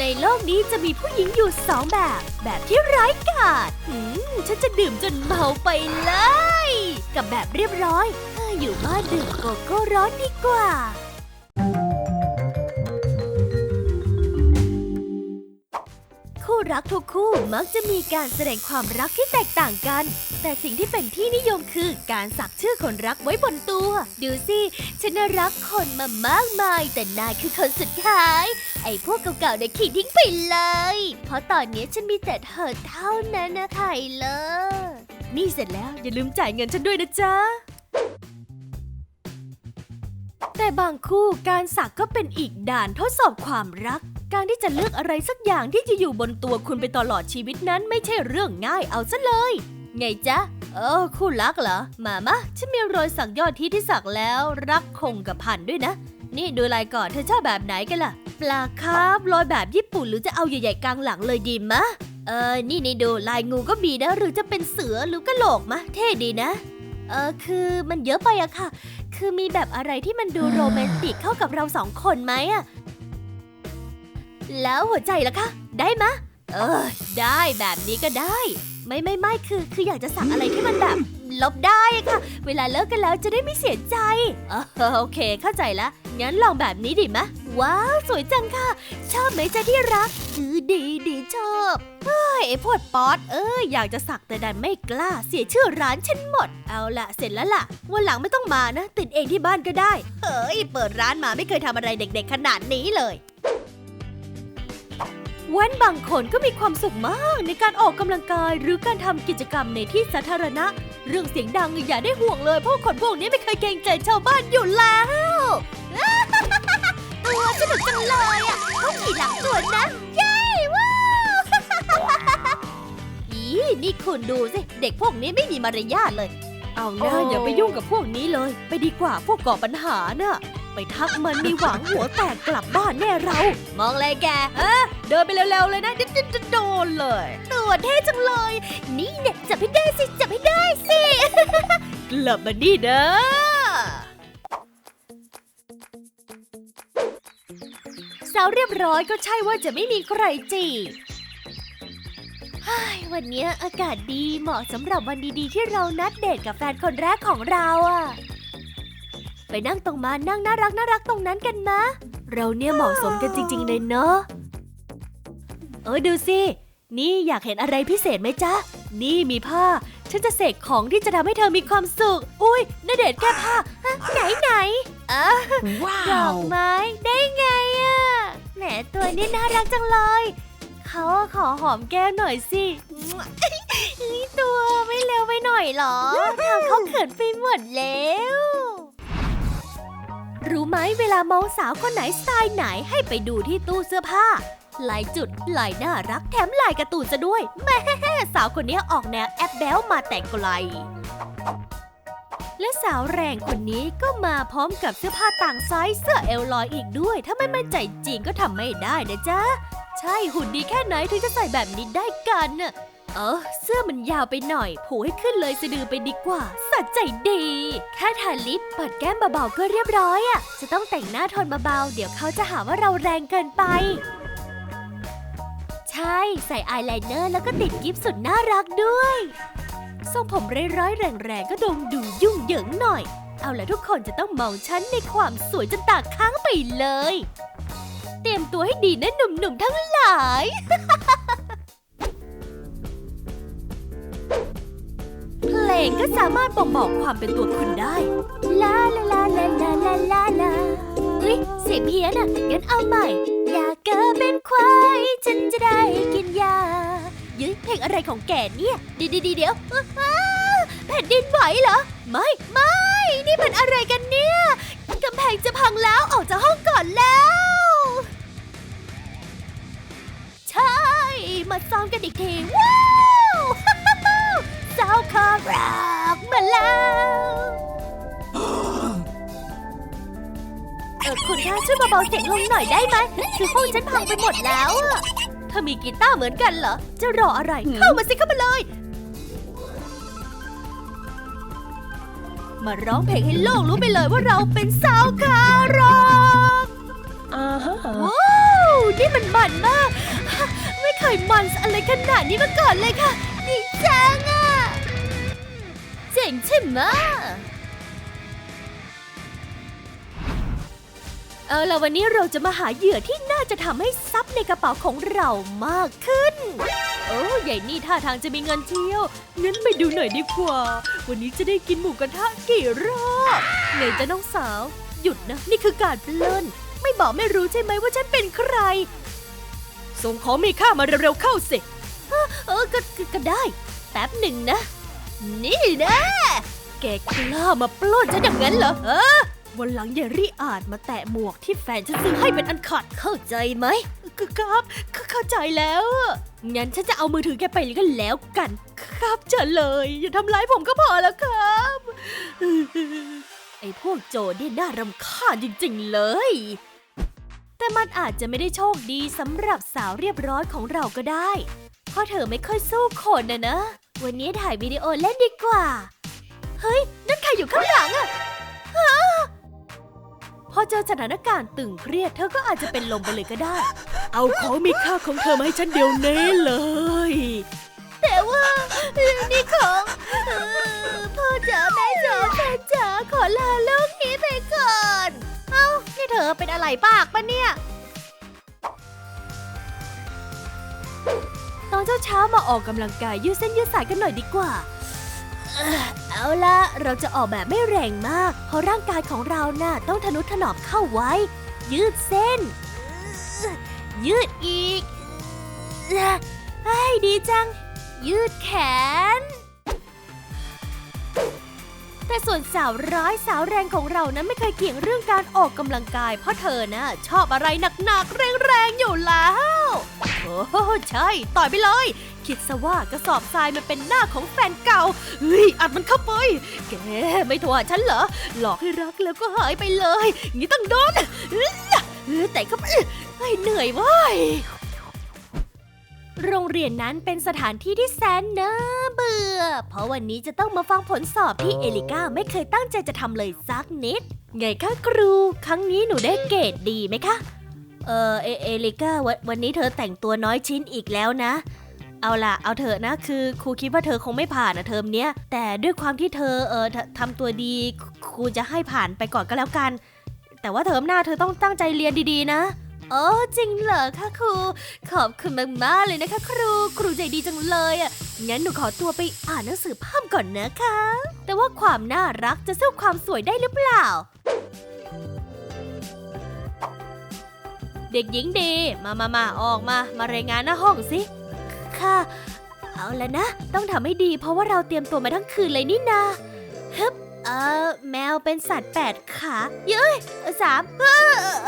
ในโลกนี้จะมีผู้หญิงอยู่สองแบบ แบบที่ร้ายกาจหืมฉันจะดื่มจนเมาไปเลย กับแบบเรียบร้อยเอ้ยอยู่บ้านดื่มโกโก้ร้อนดีกว่าคู่รักทุกคู่มักจะมีการแสดงความรักที่แตกต่างกัน แต่สิ่งที่เป็นที่นิยมคือการสักชื่อคนรักไว้บนตัว ดูสิ ฉันน่ะรักคนมามากมาย แต่นายคือคนสุดท้าย ไอ้พวกเก่าๆเนี่ยขีดทิ้งไปเลย เพราะตอนนี้ฉันมีแต่เธอเท่านั้นนะไทเลอร์นี่เสร็จแล้วอย่าลืมจ่ายเงินฉันด้วยนะจ๊ะ แต่บางคู่การสักก็เป็นอีกด่านทดสอบความรัก การที่จะเลือกอะไรสักอย่างที่จะอยู่บนตัวคุณไปตลอดชีวิตนั้นไม่ใช่เรื่องง่ายเอาซะเลย ไงจ๊ะเออคู่รักเหรอ มามะฉันมีรอยสักยอดที่ที่สักแล้ว รักคงกับพันด้วยนะ นี่ดูลายก่อนเธอชอบแบบไหนกันล่ะ ปลาคาร์ฟรอยแบบญี่ปุ่นหรือจะเอาใหญ่ๆกลางหลังเลยดีมะ เออ นี่นี่ดูลายงูก็มีนะ หรือจะเป็นเสือหรือกระโหลกมะ เท่ดีนะ เออ คือมันเยอะไปอะค่ะ คือมีแบบอะไรที่มันดูโรแมนติกเข้ากับเราสองคนไหมอะ แล้วหัวใจล่ะคะ ได้มะ เออ ได้แบบนี้ก็ได้ ไม่ไม่ไม่คือ คืออยากจะสั่งอะไรที่มันแบบ ลบได้อะค่ะ เวลาเลิกกันแล้วจะได้ไม่เสียใจเออโอเค เข้าใจละงั้นลองแบบนี้ดิมะ ว้าว สวยจังค่ะ ชอบไหมจ๊ะที่รักคือดีดีชอบเฮ้ยไอ้พวดป๊อตเอ้ยอยากจะสักแต่ดันไม่กล้า เสียชื่อร้านฉันหมด เอาละเสร็จแล้วล่ะ วันหลังไม่ต้องมานะ ติดเองที่บ้านก็ได้ เฮ้ย เปิดร้านมาไม่เคยทำอะไรเด็กๆขนาดนี้เลยวันบางคนก็มีความสุขมากในการออกกำลังกายหรือการทำกิจกรรมในที่สาธารณะ เรื่องเสียงดังอย่าได้ห่วงเลยเพราะคนพวกนี้ไม่เคยเกรงใจชาวบ้านอยู่แล้ว ตัวสนุกจังเลยอะเขาขี่หลังสวนนะเย้ว้าวอีนี่คุณดูสิ เด็กพวกนี้ไม่มีมารยาทเลย เอาหน้าโอ้อย่าไปยุ่งกับพวกนี้เลย ไปดีกว่าพวกก่อปัญหาน่ะ ไปทักมันมีหวังหัวแตกกลับบ้านแน่เรา มองเลยแกเออเดินไปเร็วๆเลยนะเดี๋ยวจะโดนเลยตัวเท่จังเลย นี่เนี่ยจับให้ได้สิจับให้ได้สิ กลับมานี่เด้อ สาวเรียบร้อยก็ใช่ว่าจะไม่มีใครจีบเฮ้ยวันเนี้ยอากาศดีเหมาะสำหรับวันดีๆ ที่เรานัดเดทกับแฟนคนแรกของเราอะไปนั่งตรงมานั่งน่ารักน่ารักตรงนั้นกันมะ เราเนี่ยเหมาะสมกันจริง ๆ เลยเนาะเออดูสินี่อยากเห็นอะไรพิเศษไหมจ๊ะ นี่มีผ้า ฉันจะเสกของที่จะทำให้เธอมีความสุข อุ้ยนาเดชน์แก้ผ้าฮะไหนไหนอะดอกไม้ได้ไงอะแหม ตัวนี้น่ารักจังเลย เขาขอหอมแก้มหน่อยสินี่ตัวไม่เร็วไปหน่อยเหรอทำเขาเขินไปหมดแล้ว รู้ไหมเวลามองสาวคนไหนสไตล์ไหนให้ไปดูที่ตู้เสื้อผ้าลายจุดลายน่ารักแถมลายการ์ตูนซะด้วยแม่สาวคนนี้ออกแนวแอปแบลมาแต่ไกล และสาวแรงคนนี้ก็มาพร้อมกับเสื้อผ้าต่างไซส์เสื้อเอลลอยอีกด้วย ถ้าไม่มั่นใจจริงก็ทำไม่ได้นะจ๊ะ ใช่หุ่นดีแค่ไหนถึงจะใส่แบบนี้ได้กันน่ะเออเสื้อมันยาวไปหน่อย ผูให้ขึ้นเลยสะดือไปดีกว่าสะใจดี แค่ทาลิปปัดแก้มเบาๆก็เรียบร้อยอะ จะต้องแต่งหน้าโทนเบาๆ เดี๋ยวเขาจะหาว่าเราแรงเกินไป ใช่ ใส่อายไลเนอร์แล้วก็ติดกิฟต์สุดน่ารักด้วย ทรงผมร้อยๆแรงๆก็ดงดูยุ่งเหยิงหน่อย เอาละทุกคนจะต้องมองฉันในความสวยจนตาค้างไปเลย เตรียมตัวให้ดีนะหนุ่มๆทั้งหลาย เพลงก็สามารถบ่งบอกความเป็นตัวคุณได้ ลาลาลาลาลาลาลาลาเฮ้ยเสียงเพี้ยนอะงั้นเอาใหม่ อยากเกิดเป็นควายฉันจะได้กิน เย้ยเพลงอะไรของแกเนี่ยดียวเดีเดี๋ยวอ้าวแผ่นดินไหวเหรอ ไม่ไม่ นี่มันอะไรกันเนี่ยกำแพงจะพังแล้วออกจากห้องก่อนแล้ว ใช่ มาซ้อมกันอีกทีว้าวเจ้าคารักมาแล้วเออคุณคะช่วยเบาๆเสียงลงหน่อยได้ไหมคือห้องฉันพังไปหมดแล้วอะ ธอมีกีตาร์เหมือนกันเหรอ จะรออะไร เข้ามาสิเข้ามาเลย มาร้องเพลงให้โลกรู้ไปเลยว่าเราเป็นสาวคาร็อกอ่าฮะว้าวนี่มันมันมากมันอะไรขนาดนี้มาก่อนเลยค่ะ ดีจังอะ เจ๋งใช่ไหม เอาล่ะวันนี้เราจะมาหาเหยื่อที่น่าจะทำให้ทรัพย์ในกระเป๋าของเรามากขึ้น โอ้ใหญ่นี่ท่าทางจะมีเงินเที่ยวงั้นไปดูหน่อยดีกว่า วันนี้จะได้กินหมูกระทะกี่รอบไงจะน้องสาว หยุดนะ นี่คือการปล้น ไม่บอกไม่รู้ใช่ไหมว่าฉันเป็นใคร ส่งของมีค่ามาเร็วๆเข้าสิเออเออก็ก็ก็ได้ แป๊บหนึ่งนะ นี่นะแกกล้ามาปล้นฉันอย่างนั้นเหรอเออ วันหลังอย่ารีอาจมาแตะหมวกที่แฟนฉันซื้อให้เป็นอันขาดเข้าใจไหมคือครับก็เข้าใจแล้วอะงั้นฉันจะเอามือถือแกไปก็แล้วกัน ครับเจอเลย อย่าทำร้ายผมก็พอแล้วครับ ไอ้พวกโจรนี่น่ารำคาญจริงๆเลย แต่มันอาจจะไม่ได้โชคดีสำหรับสาวเรียบร้อยของเราก็ได้ เพราะเธอไม่ค่อยสู้คนนะนะ วันนี้ถ่ายวิดีโอเล่นดีกว่า เฮ้ย นั่นใครอยู่ข้างหลังอะฮะพ อเจอสถานการณ์ตึงเครียด เธอก็อาจจะเป็นลมไปเลยก็ได้ เอาของมีค่าของเธอมาให้ฉันเดี๋ยวนี้เลย แต่ว่านี่ของเอ่อพ่อจ๋าแม่จ๋าแฟนจ๋าขอลาโลกนี้ไปก่อน เอ้า นี่เธอเป็นอะไรปากปะเนี่ย ตอนเช้าๆมาออกกำลังกายยืดเส้นยืดสายกันหน่อยดีกว่า เอาละเราจะออกแบบไม่แรงมาก เพราะร่างกายของเราน่ะต้องทนุถนอมเข้าไว้ ยืดเส้น ยืดอีกเอ่อเฮ้ยดีจัง ยืดแขน แต่ส่วนสาวร้ายสาวแรงของเรานั้นไม่เคยเกี่ยงเรื่องการออกกำลังกาย เพราะเธอน่ะชอบอะไรหนักๆแรงๆอยู่แล้ว โอ้ใช่ ต่อยไปเลย คิดซะว่ากระสอบทรายมันเป็นหน้าของแฟนเก่าเฮ้ยอัดมันเข้าไป แกไม่โทรหาฉันเหรอ หลอกให้รักแล้วก็หายไปเลย งี้ต้องโดนแต่ก็เฮ้ยเหนื่อยเว้ยโรงเรียนนั้นเป็นสถานที่ที่แสนน่าเบื่อ เพราะวันนี้จะต้องมาฟังผลสอบที่เอลิก้าไม่เคยตั้งใจจะทำเลยสักนิด ไงคะครู ครั้งนี้หนูได้เกรดดีไหมคะ เออเอเอลิก้าวันวันนี้เธอแต่งตัวน้อยชิ้นอีกแล้วนะ เอาล่ะ เอาเถอะนะคือครูคิดว่าเธอคงไม่ผ่านนะเทอมเนี้ยแต่ด้วยความที่เธอเออทำตัวดีครูจะให้ผ่านไปก่อนก็แล้วกัน แต่ว่าเทอมหน้าเธอต้องตั้งใจเรียนดีๆนะโอ้จริงเหรอคะครู ขอบคุณมากๆเลยนะคะครู ครูใจดีจังเลยอะงั้นหนูขอตัวไปอ่านหนังสือเพิ่มก่อนนะคะ แต่ว่าความน่ารักจะสู้ความสวยได้หรือเปล่า เด็กหญิงดี มามามาออกมา มารายงานหน้าห้องสิ ค่ะ เอาละนะ ต้องทำให้ดีเพราะว่าเราเตรียมตัวมาทั้งคืนเลยนี่นาฮึบเออแมวเป็นสัตว์แปดขาเย้ยสามเอ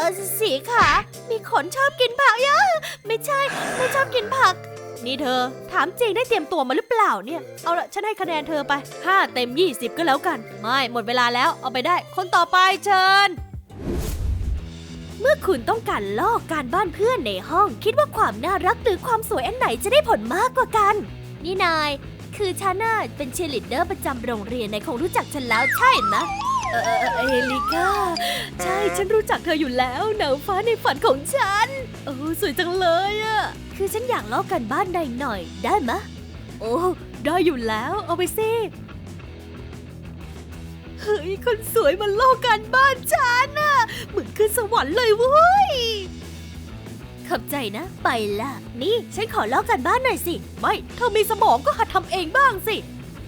อสี่ขา มีขนชอบกินผักเยอะไม่ใช่ ไม่ชอบกินผัก นี่เธอ ถามจริงได้เตรียมตัวมาหรือเปล่าเนี่ย เอาละฉันให้คะแนนเธอไป 5 เต็ม 20 ก็แล้วกัน ไม่ หมดเวลาแล้ว เอาไปได้ คนต่อไปเชิญ เมื่อคุณต้องการลอกการบ้านเพื่อนในห้อง คิดว่าความน่ารักหรือความสวยอันไหนจะได้ผลมากกว่ากัน นี่นาย คือฉันน่ะเป็นเชียร์ลีดเดอร์ประจำโรงเรียนนายคงรู้จักฉันแล้วใช่ไหมเออเออเออเอลิก้า ใช่ฉันรู้จักเธออยู่แล้วหนาวฟ้าในฝันของฉัน โอ้สวยจังเลยอะคือฉันอยากลอกกันบ้านใดหน่อยได้มะโอ้ได้อยู่แล้วเอาไปสิ เฮ้ย คนสวยมันลอกกันบ้านฉันน่ะเหมือนขึ้นสวรรค์เลยเว้ยขอบใจนะ ไปละนี่ ฉันขอลอกกันบ้านหน่อยสิ ไม่ เธอมีสมองก็หัดทำเองบ้างสิ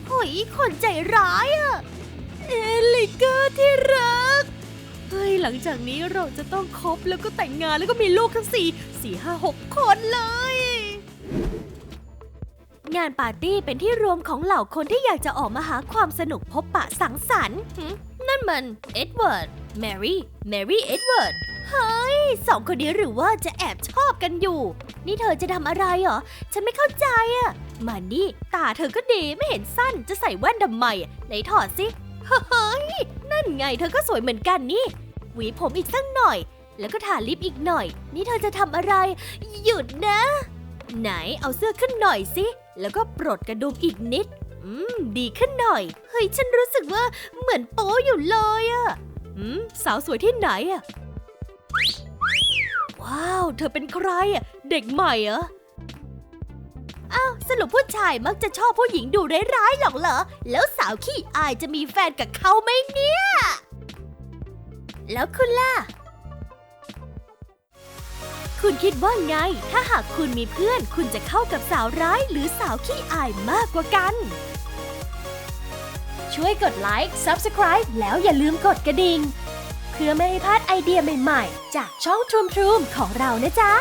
เฮ้ยคนใจร้ายอะเอลิก้าที่รัก เฮ้ย หลังจากนี้เราจะต้องคบแล้วก็แต่งงานแล้วก็มีลูกทั้งสี่สี่ห้าหกคนเลย งานปาร์ตี้เป็นที่รวมของเหล่าคนที่อยากจะออกมาหาความสนุกพบปะสังสรรค์หึนั่นมันเอ็ดเวิร์ดแมรี่ แมรี่เอ็ดเวิร์ด เฮ้ย สองคนนี้หรือว่าจะแอบชอบกันอยู่ นี่เธอจะทำอะไรเหรอ ฉันไม่เข้าใจอะมานี่ ตาเธอก็ดีไม่เห็นสั้นจะใส่แว่นทำไมอะไหนถอดสิ เฮ้ย นั่นไงเธอก็สวยเหมือนกันนี่ หวีผมอีกสักหน่อย แล้วก็ทาลิปอีกหน่อย นี่เธอจะทำอะไร หยุดนะ ไหนเอาเสื้อขึ้นหน่อยสิ แล้วก็ปลดกระดุมอีกนิด อืม ดีขึ้นหน่อย เฮ้ย ฉันรู้สึกว่าเหมือนโป๊อยู่เลยอะอืม สาวสวยที่ไหนอะว้าว เธอเป็นใครอะเด็กใหม่เหรออ้าวสรุปผู้ชายมักจะชอบผู้หญิงดูร้ายๆหรอกเหรอ แล้วสาวขี้อายจะมีแฟนกับเขาไหมเนี่ย แล้วคุณล่ะ คุณคิดว่าไง ถ้าหากคุณมีเพื่อน คุณจะเข้ากับสาวร้ายหรือสาวขี้อายมากกว่ากัน ช่วยกดไลค์ Subscribe แล้วอย่าลืมกดกระดิ่ง เพื่อไม่ให้พลาดไอเดียใหม่ ๆ จากช่องทรูมทรูมของเรานะจ๊ะ